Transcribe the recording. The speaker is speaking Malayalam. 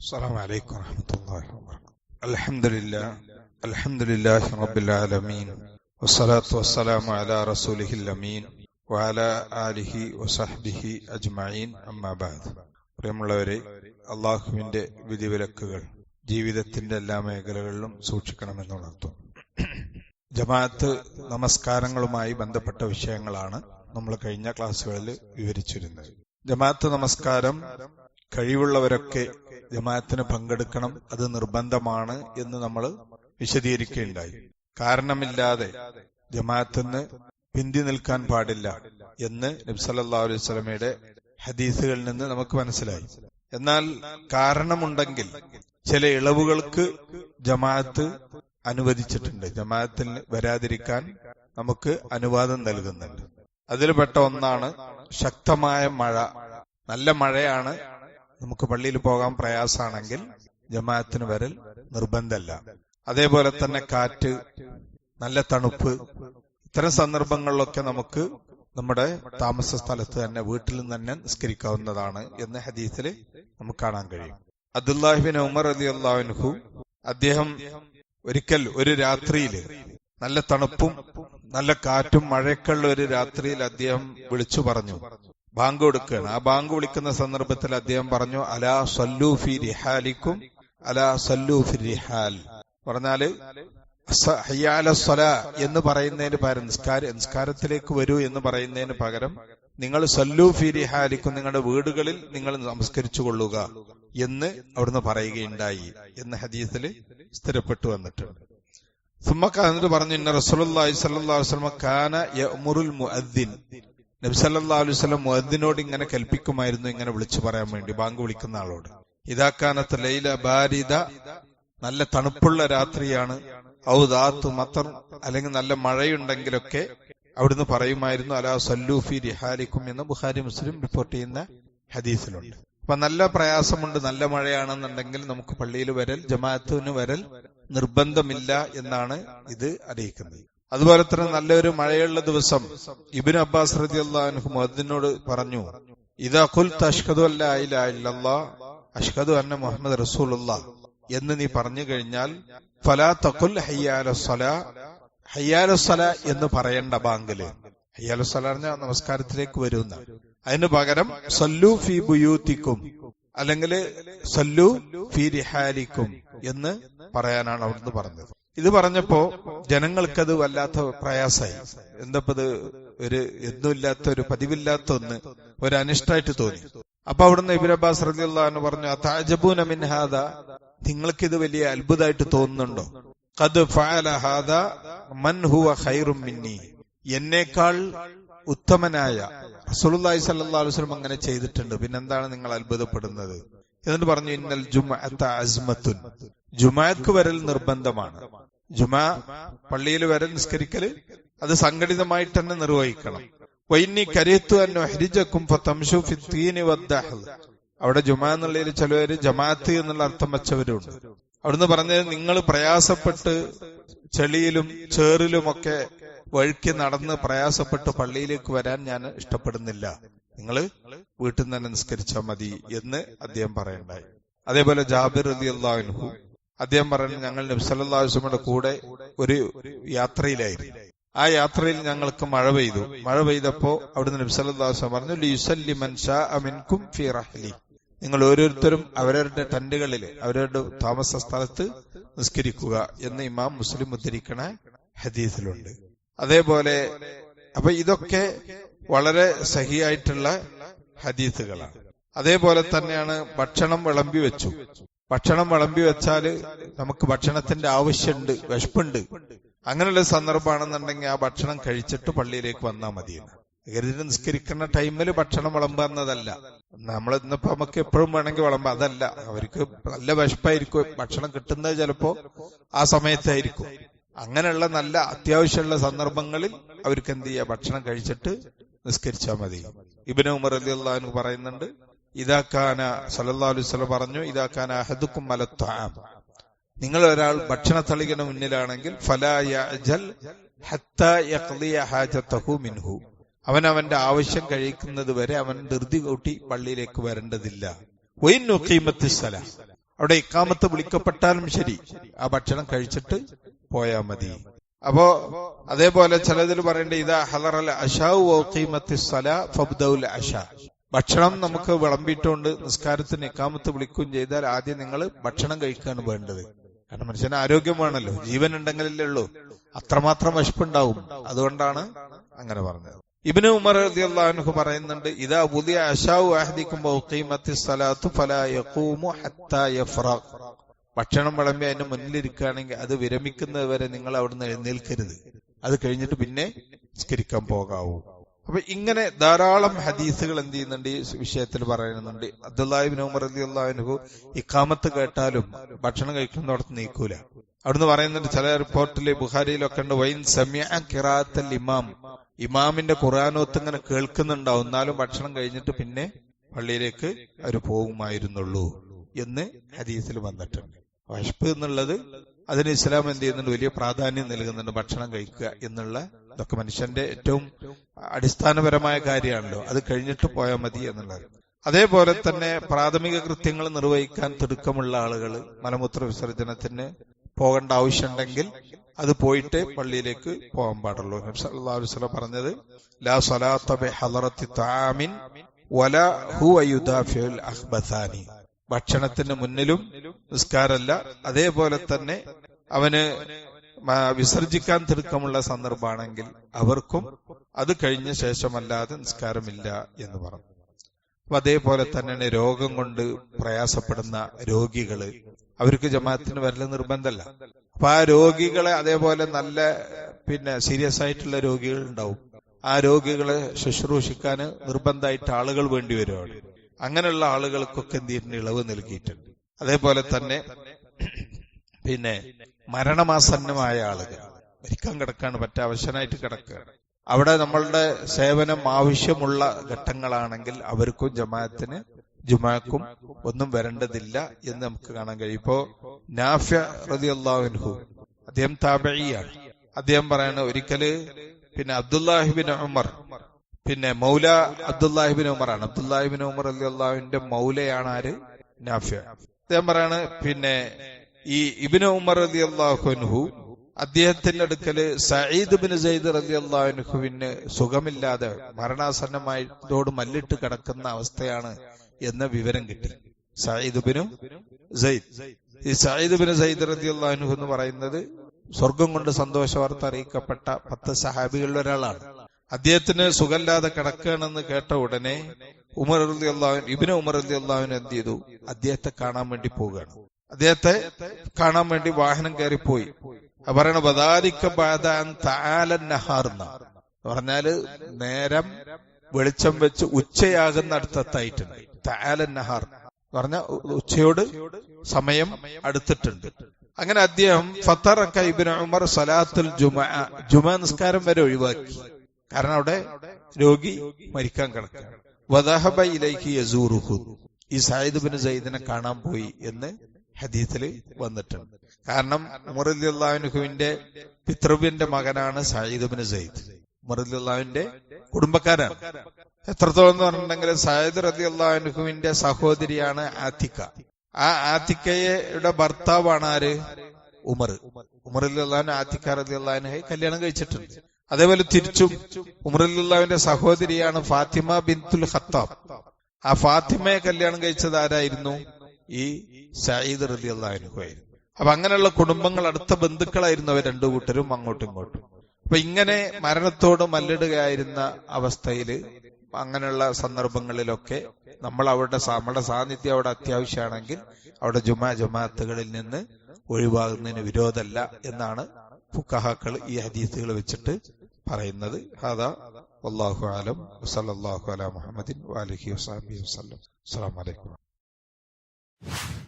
السلام عليكم ورحمة الله وبركاته الحمد لله الحمد لله رب العالمين والصلاة والسلام على رسوله الأمين وعلى آله وصحبه أجمعين أما بعد പ്രിയമുള്ളവരെ അള്ളാഹുവിന്റെ വിധിവിലക്കുകൾ ജീവിതത്തിന്റെ എല്ലാ മേഖലകളിലും സൂക്ഷിക്കണമെന്നുണർത്തും ജമാഅത്ത് നമസ്കാരങ്ങളുമായി ബന്ധപ്പെട്ട വിഷയങ്ങളാണ് നമ്മൾ കഴിഞ്ഞ ക്ലാസ്സുകളിൽ വിവരിച്ചിരുന്നത് ജമാഅത്ത് നമസ്കാരം കഴിവുള്ളവരൊക്കെ ജമാഅത്തിന് പങ്കെടുക്കണം അത് നിർബന്ധമാണ് എന്ന് നമ്മൾ വിശദീകരിക്കുകയുണ്ടായി. കാരണമില്ലാതെ ജമാഅത്തിന് പിന്തി നിൽക്കാൻ പാടില്ല എന്ന് നബ്സല്ലാ അലൈഹി സ്വലമയുടെ ഹദീസുകളിൽ നിന്ന് നമുക്ക് മനസ്സിലായി. എന്നാൽ കാരണമുണ്ടെങ്കിൽ ചില ഇളവുകൾക്ക് ജമാഅത്ത് അനുവദിച്ചിട്ടുണ്ട്. ജമാഅത്തിൽ വരാതിരിക്കാൻ നമുക്ക് അനുവാദം നൽകുന്നുണ്ട്. അതിൽപ്പെട്ട ഒന്നാണ് ശക്തമായ മഴ. നല്ല മഴയാണ് നമുക്ക് പള്ളിയിൽ പോകാൻ പ്രയാസമാണെങ്കിൽ ജമാഅത്തിന് വരൽ നിർബന്ധമല്ല അതേപോലെ തന്നെ കാറ്റ് നല്ല തണുപ്പ് ഇത്തരം സന്ദർഭങ്ങളിലൊക്കെ നമുക്ക് നമ്മുടെ താമസ സ്ഥലത്ത് തന്നെ വീട്ടിൽ നിന്ന് തന്നെ നിസ്കരിക്കാവുന്നതാണ് എന്ന ഹദീസിൽ നമുക്ക് കാണാൻ കഴിയും. അബ്ദുല്ലാഹിബിൻ ഉമർ അലി അള്ളാഹുൻഹു അദ്ദേഹം ഒരിക്കൽ ഒരു രാത്രിയിൽ നല്ല തണുപ്പും നല്ല കാറ്റും മഴയൊക്കെയുള്ള ഒരു രാത്രിയിൽ അദ്ദേഹം വിളിച്ചു പറഞ്ഞു. ബാങ്ക് കൊടുക്കുകയാണ്. ആ ബാങ്ക് വിളിക്കുന്ന സന്ദർഭത്തിൽ അദ്ദേഹം പറഞ്ഞു അലാ സല്ലൂഫി റിഹാലിക്കും അലാ സല്ലൂഫി റിഹാൽ. പറഞ്ഞാൽ ഹയ്യാല എന്ന് പറയുന്നതിന് പകരം നിസ്കാര നിസ്കാരത്തിലേക്ക് വരൂ എന്ന് പറയുന്നതിന് പകരം നിങ്ങൾ സല്ലൂഫി റിഹാലിക്കും നിങ്ങളുടെ വീടുകളിൽ നിങ്ങൾ നമസ്കരിച്ചു കൊള്ളുക എന്ന് അവിടുന്ന് പറയുകയുണ്ടായി എന്ന് ഹദീസിൽ സ്ഥിരപ്പെട്ടു വന്നിട്ടുണ്ട് സുമ്മക്ക എന്നിട്ട് പറഞ്ഞു ഇന്ന അലൈഹി വസല്ലം കാന യഅ്മുറുൽ മുഅദ്ദിൻ. നബി സല്ലല്ലാഹു അലൈഹി വസല്ലം മുഅദ്ദിനോട് ഇങ്ങനെ കൽപ്പിക്കുമായിരുന്നു ഇങ്ങനെ വിളിച്ചു പറയാൻ വേണ്ടി ബാങ്ക് വിളിക്കുന്ന ആളോട്. ഇതാക്കാനത്ത് ലൈല ബാരിദ നല്ല തണുപ്പുള്ള രാത്രിയാണ്. ഔദാത്ത് മത്തർ അല്ലെങ്കിൽ നല്ല മഴയുണ്ടെങ്കിലൊക്കെ അവിടുന്ന് പറയുമായിരുന്നു അലാ സല്ലൂഫി റിഹാലിക്കും എന്ന് ബുഹാരി മുസ്ലിം റിപ്പോർട്ട് ചെയ്യുന്ന ഹദീസിലുണ്ട്. അപ്പൊ നല്ല പ്രയാസമുണ്ട് നല്ല മഴയാണെന്നുണ്ടെങ്കിൽ നമുക്ക് പള്ളിയിൽ വരൽ ജമാഅത്തിന് വരൽ നിർബന്ധമില്ല എന്നാണ് ഇത് അറിയിക്കുന്നത്. അതുപോലെ തന്നെ നല്ലൊരു മഴയുള്ള ദിവസം ഇബിൻ അബ്ബാസ് റതി അള്ളാഹു മുഹദ്ദിനോട് പറഞ്ഞു ഇതാ കുൽ അഷ്ഹദു അല്ല ഇല്ല അഷ്ഹദു അന്ന മുഹമ്മദ് റസൂലുള്ള എന്ന് നീ പറഞ്ഞു കഴിഞ്ഞാൽ ഫലാ ഹയ്യാലസ്വല ഹയ്യാലസ്വല എന്ന് പറയേണ്ട ബാങ്കിൽ ഹയ്യാലുസല പറഞ്ഞാൽ നമസ്കാരത്തിലേക്ക് വരുന്ന. അതിന് പകരം സല്ലു ഫി ബുയൂത്തിക്കും അല്ലെങ്കിൽ സല്ലു ഫി റിഹാലിക്കും എന്ന് പറയാനാണ് അവിടുന്ന് പറഞ്ഞത്. ഇത് പറഞ്ഞപ്പോ ജനങ്ങൾക്കത് വല്ലാത്ത പ്രയാസമായി. എന്തപ്പത് ഒരു എന്നുമില്ലാത്ത ഒരു പതിവില്ലാത്ത ഒന്ന് ഒരു അനിഷ്ടമായിട്ട് തോന്നി. അപ്പൊ അവിടുന്ന് ഇബിൻ അബ്ബാസ് റളിയല്ലാഹു പറഞ്ഞു അതാജബൂന മിൻ ഹാദ? ഇത് വലിയ അത്ഭുതമായിട്ട് തോന്നുന്നുണ്ടോ? കത് ഫഅല ഹാദ മൻ ഹുവ ഖൈറും മിന്നി. എന്നേക്കാൾ ഉത്തമനായ റസൂലുള്ളാഹി സ്വല്ലല്ലാഹു അലൈഹി വസല്ലം അങ്ങനെ ചെയ്തിട്ടുണ്ട്. പിന്നെന്താണ് നിങ്ങൾ അത്ഭുതപ്പെടുന്നത്? എന്നിട്ട് പറഞ്ഞു ഇന്നൽ ജുമഅത്ത അസ്മത്തുൻ. ജുമാക്ക് വരൽ നിർബന്ധമാണ്. ജുമാ പള്ളിയിൽ വരൽ നിസ്കരിക്കൽ അത് സംഘടിതമായിട്ട് തന്നെ നിർവഹിക്കണം. വൈന്നി അവിടെ ജുമാ എന്നുള്ളതിൽ ചിലവര് ജമാഅത്ത് എന്നുള്ള അർത്ഥം വെച്ചവരുണ്ട്. അവിടുന്ന് പറഞ്ഞത് നിങ്ങൾ പ്രയാസപ്പെട്ട് ചെളിയിലും ചേറിലുമൊക്കെ വഴുക്കി നടന്ന് പ്രയാസപ്പെട്ട് പള്ളിയിലേക്ക് വരാൻ ഞാൻ ഇഷ്ടപ്പെടുന്നില്ല. നിങ്ങൾ വീട്ടിൽ നിന്ന് തന്നെ നിസ്കരിച്ചാൽ മതി എന്ന് അദ്ദേഹം പറയണ്ടായി. അതേപോലെ ജാബിർ അലി അള്ളാഹുഹു അദ്ദേഹം പറഞ്ഞു ഞങ്ങൾ നബ്സല്ലാസ്ലമിയുടെ കൂടെ ഒരു യാത്രയിലായിരുന്നു. ആ യാത്രയിൽ ഞങ്ങൾക്ക് മഴ പെയ്തു. മഴ പെയ്തപ്പോ അവിടുന്ന് നബ്സല്ലാസ്ലം പറഞ്ഞു ലിയുസല്ലി മൻഷാ അമിൻകും ഫി റഹ്ലി. നിങ്ങൾ ഓരോരുത്തരും അവരവരുടെ ടെന്റുകളിൽ അവരവരുടെ താമസ സ്ഥലത്ത് നിസ്കരിക്കുക എന്ന് ഇമാം മുസ്ലിം ഉദ്ധരിക്കണ ഹദീസിലുണ്ട്. അതേപോലെ അപ്പൊ ഇതൊക്കെ വളരെ സഹിയായിട്ടുള്ള ഹദീസുകളാണ്. അതേപോലെ തന്നെയാണ് ഭക്ഷണം വിളമ്പി വെച്ചു. ഭക്ഷണം വിളമ്പി വെച്ചാൽ നമുക്ക് ഭക്ഷണത്തിന്റെ ആവശ്യമുണ്ട് വിശപ്പുണ്ട്. അങ്ങനെയുള്ള സന്ദർഭമാണെന്നുണ്ടെങ്കിൽ ആ ഭക്ഷണം കഴിച്ചിട്ട് പള്ളിയിലേക്ക് വന്നാൽ മതിയെന്ന്. കരുതി നിസ്കരിക്കുന്ന ടൈമിൽ ഭക്ഷണം വിളമ്പുന്നതല്ല നമ്മൾ ഇന്നിപ്പോ നമുക്ക് എപ്പോഴും വേണമെങ്കിൽ വിളമ്പാം അതല്ല അവർക്ക് നല്ല വിശപ്പായിരിക്കും. ഭക്ഷണം കിട്ടുന്നത് ചിലപ്പോ ആ സമയത്തായിരിക്കും. അങ്ങനെയുള്ള നല്ല അത്യാവശ്യമുള്ള സന്ദർഭങ്ങളിൽ അവർക്ക് എന്ത് ചെയ്യുക? ഭക്ഷണം കഴിച്ചിട്ട് നിസ്കരിച്ചാൽ മതി. ഇബിന് ഉമർ അലി അള്ളഹാൻ പറയുന്നുണ്ട് ഇതാക്കാന സലല്ലാ അലുസ്വല പറഞ്ഞു ഇതാക്കാന അഹദുക്കും മലത്താം നിങ്ങൾ ഒരാൾ ഭക്ഷണത്തളികന് മുന്നിലാണെങ്കിൽ മിൻഹു. അവൻ അവന്റെ ആവശ്യം കഴിക്കുന്നത് വരെ അവൻ ധൃതി കൂട്ടി പള്ളിയിലേക്ക് വരേണ്ടതില്ല. സ്ഥല അവിടെ ഇക്കാമത്ത് വിളിക്കപ്പെട്ടാലും ശരി ആ ഭക്ഷണം കഴിച്ചിട്ട് പോയാ മതി. അപ്പോ അതേപോലെ ചിലതിൽ പറയേണ്ട ഇതാ ഹലറൽ ഫബ്ദൗൽ അഷ ഭക്ഷണം നമുക്ക് വിളമ്പിയിട്ടുകൊണ്ട് നിസ്കാരത്തിന് ഇക്കാമത്ത് വിളിക്കുകയും ചെയ്താൽ ആദ്യം നിങ്ങൾ ഭക്ഷണം കഴിക്കാണ് വേണ്ടത്. കാരണം മനുഷ്യന് ആരോഗ്യം വേണമല്ലോ ജീവൻ ഉണ്ടെങ്കിലല്ലേ ഉള്ളൂ. അത്രമാത്രം വിശപ്പുണ്ടാവും. അതുകൊണ്ടാണ് അങ്ങനെ പറഞ്ഞത്. ഇബിന് ഉമർ റളിയല്ലാഹു പറയുന്നുണ്ട് ഇതാ പുതിയ അശാവു ആഹദിക്കുമ്പോ സലാത്തു ഫലാ യഖൂമു ഹത്താ യഫ്റഖ്. ഭക്ഷണം വിളമ്പി അതിന്റെ മുന്നിലിരിക്കുകയാണെങ്കിൽ അത് വിരമിക്കുന്നത് വരെ നിങ്ങൾ അവിടുന്ന് എഴുന്നേൽക്കരുത്. അത് കഴിഞ്ഞിട്ട് പിന്നെ നിസ്കരിക്കാൻ പോകാവൂ. അപ്പൊ ഇങ്ങനെ ധാരാളം ഹദീസുകൾ എന്ത് ചെയ്യുന്നുണ്ട്? ഈ വിഷയത്തിൽ പറയുന്നുണ്ട്. അബ്ദുല്ലാഹിബിൻ ഉമർ അലി അള്ളാഹുനഹു ഇക്കാമത്ത് കേട്ടാലും ഭക്ഷണം കഴിക്കുന്നിടത്ത് നീക്കൂല. അവിടുന്ന് പറയുന്നുണ്ട് ചില റിപ്പോർട്ടിൽ ബുഹാരിയിലൊക്കെ ഉണ്ട് വൈൻ സമയ ഇമാം. ഇമാമിന്റെ ഖുറാനോത്ത് ഇങ്ങനെ കേൾക്കുന്നുണ്ടാവും. എന്നാലും ഭക്ഷണം കഴിഞ്ഞിട്ട് പിന്നെ പള്ളിയിലേക്ക് അവർ പോകുമായിരുന്നുള്ളൂ എന്ന് ഹദീസിൽ വന്നിട്ടുണ്ട്. വഷ്പ് എന്നുള്ളത് അതിന് ഇസ്ലാം എന്ത് ചെയ്യുന്നുണ്ട്? വലിയ പ്രാധാന്യം നൽകുന്നുണ്ട് ഭക്ഷണം കഴിക്കുക എന്നുള്ള ഇതൊക്കെ മനുഷ്യന്റെ ഏറ്റവും അടിസ്ഥാനപരമായ കാര്യമാണല്ലോ. അത് കഴിഞ്ഞിട്ട് പോയാൽ മതി എന്നുള്ളത്. അതേപോലെ തന്നെ പ്രാഥമിക കൃത്യങ്ങൾ നിർവഹിക്കാൻ തിടുക്കമുള്ള ആളുകൾ മലമൂത്ര വിസർജനത്തിന് പോകേണ്ട ആവശ്യമുണ്ടെങ്കിൽ അത് പോയിട്ട് പള്ളിയിലേക്ക് പോകാൻ പാടുള്ളൂ. നബ്സല്ലാസ്ലം പറഞ്ഞത് ലാ സലാത്ത ഹലറത്തി താമിൻ വല അഹ്ബസാനി ഭക്ഷണത്തിന് മുന്നിലും നിസ്കാരമല്ല അതേപോലെ തന്നെ അവന് വിസർജിക്കാൻ തിടുക്കമുള്ള സന്ദർഭമാണെങ്കിൽ അവർക്കും അത് കഴിഞ്ഞ ശേഷമല്ലാതെ നിസ്കാരമില്ല എന്ന് പറഞ്ഞു. അപ്പൊ അതേപോലെ തന്നെയാണ് രോഗം കൊണ്ട് പ്രയാസപ്പെടുന്ന രോഗികൾ. അവർക്ക് ജമാഅത്തിന് വരൽ നിർബന്ധമല്ല. അപ്പൊ ആ രോഗികളെ അതേപോലെ നല്ല പിന്നെ സീരിയസ് ആയിട്ടുള്ള രോഗികൾ ഉണ്ടാവും. ആ രോഗികളെ ശുശ്രൂഷിക്കാൻ നിർബന്ധമായിട്ട് ആളുകൾ വേണ്ടി വരുവാണ് അങ്ങനെയുള്ള ആളുകൾക്കൊക്കെ എന്ത് ചെയ്തിട്ടുണ്ട് ഇളവ് നൽകിയിട്ടുണ്ട്? അതേപോലെ തന്നെ പിന്നെ മരണമാസന്നമായ ആളുകൾ. മരിക്കാൻ കിടക്കാണ് പറ്റാവശ്യനായിട്ട് കിടക്കുകയാണ് അവിടെ നമ്മളുടെ സേവനം ആവശ്യമുള്ള ഘട്ടങ്ങളാണെങ്കിൽ അവർക്കും ജമാഅത്തിന് ജുമാക്കും ഒന്നും വരേണ്ടതില്ല എന്ന് നമുക്ക് കാണാൻ കഴിയും. ഇപ്പോ നാഫ്യ റതി അള്ളാഹുൻഹു അദ്ദേഹം താബഴിയാണ് അദ്ദേഹം പറയണ ഒരിക്കൽ പിന്നെ അബ്ദുല്ലാഹിബിൻ ഉമർ പിന്നെ മൗല അബ്ദുല്ലാഹിബിൻ ഉമറാണ്. അബ്ദുല്ലാഹിബിൻ ഉമർ അലി അള്ളാഹുവിന്റെ മൗലയാണ് ആര്? നാഫ്യ. അദ്ദേഹം പറയാണ് പിന്നെ ഈ ഇബിന് ഉമർ അലി അള്ളാഹുൻഹു അദ്ദേഹത്തിന്റെ അടുക്കൽ സയ്യിദ് ബിൻ സയ്യിദ് റതി അള്ളാഹുഹുവിന് സുഖമില്ലാതെ മരണാസന്നമായതോട് മല്ലിട്ട് കിടക്കുന്ന അവസ്ഥയാണ് എന്ന വിവരം കിട്ടി. സയ്യിദ് ബിനു സയ്യിദ് ഈ സയ്യിദ് ബിൻ സയ്യിദ് റതി അള്ളാഹുഹു എന്ന് പറയുന്നത് സ്വർഗം കൊണ്ട് സന്തോഷവാർത്ത അറിയിക്കപ്പെട്ട പത്ത് സഹാബികളിൽ ഒരാളാണ്. അദ്ദേഹത്തിന് സുഖമില്ലാതെ കിടക്കുകയാണെന്ന് കേട്ട ഉടനെ ഉമർ അലി അള്ളാഹു ഇബിന് ഉമർ അലി അള്ളാഹുവിന് എന്ത് ചെയ്തു? അദ്ദേഹത്തെ കാണാൻ വേണ്ടി പോവുകയാണ്. അദ്ദേഹത്തെ കാണാൻ വേണ്ടി വാഹനം കയറിപ്പോയി. പറയണ ബദാരിക്ക നഹാർന്ന പറഞ്ഞാൽ നേരം വെളിച്ചം വെച്ച് ഉച്ചയാകുന്ന അടുത്തത്തായിട്ടുണ്ട് താലൻ നഹാർ പറഞ്ഞ ഉച്ചയോട് സമയം അടുത്തിട്ടുണ്ട്. അങ്ങനെ അദ്ദേഹം ഫത്തറക്ക ഇബിൻ ഉമർ സലാത്തുൽ ജുമ ജുമ നിസ്കാരം വരെ ഒഴിവാക്കി. കാരണം അവിടെ രോഗി മരിക്കാൻ കിടക്കുക. വദഹബ ഇലൈക്ക് യസൂറുഹു ഈ സായിദ് ബിൻ സയ്യിദിനെ കാണാൻ പോയി എന്ന് ഹദീസിൽ വന്നിട്ടുണ്ട്. കാരണം ഉമറുല്ലാഹുവിന്റെ പിതൃവിന്റെ മകനാണ് സായിദ് സയ്യിദ്. ഉമറുല്ലാഹുവിന്റെ കുടുംബക്കാരാണ്. എത്രത്തോളം എന്ന് പറഞ്ഞിട്ടുണ്ടെങ്കിൽ സായിദ് റതി അള്ളാഹുവിന്റെ സഹോദരിയാണ് ആത്തിക്ക. ആ ആത്തിക്കയുടെ ഭർത്താവാണ് ആര്? ഉമർ. ഉമർ അള്ളാഹു ആത്തിക്ക റതി അള്ളാഹുനെ കല്യാണം കഴിച്ചിട്ടുണ്ട്. അതേപോലെ തിരിച്ചും ഉമറുല്ലാവിന്റെ സഹോദരിയാണ് ഫാത്തിമ ബിൻതുൽ ഖത്താബ്. ആ ഫാത്തിമയെ കല്യാണം കഴിച്ചത് ആരായിരുന്നു? ഈ സയ്യിദ് റതി അള്ളാഹുനുമായിരുന്നു അപ്പൊ അങ്ങനെയുള്ള കുടുംബങ്ങൾ അടുത്ത ബന്ധുക്കളായിരുന്നു അവർ രണ്ടു കൂട്ടരും അങ്ങോട്ടും ഇങ്ങോട്ടും. അപ്പൊ ഇങ്ങനെ മരണത്തോട് മല്ലിടുകയായിരുന്ന അവസ്ഥയിൽ അങ്ങനെയുള്ള സന്ദർഭങ്ങളിലൊക്കെ നമ്മൾ അവരുടെ നമ്മുടെ സാന്നിധ്യം അവിടെ അത്യാവശ്യമാണെങ്കിൽ അവിടെ ജുമാ ജമാഅത്തുകളിൽ നിന്ന് ഒഴിവാകുന്നതിന് വിരോധമല്ല എന്നാണ് ഫുക്കഹാക്കൾ ഈ ഹദീസുകൾ വെച്ചിട്ട് പറയുന്നത്. ഹാദാ വല്ലാഹു ആലം വസല്ലല്ലാഹു അലാ മുഹമ്മദിൻ വാലിഹി വസ്ലം അസ്സാം അസ്സലാമു you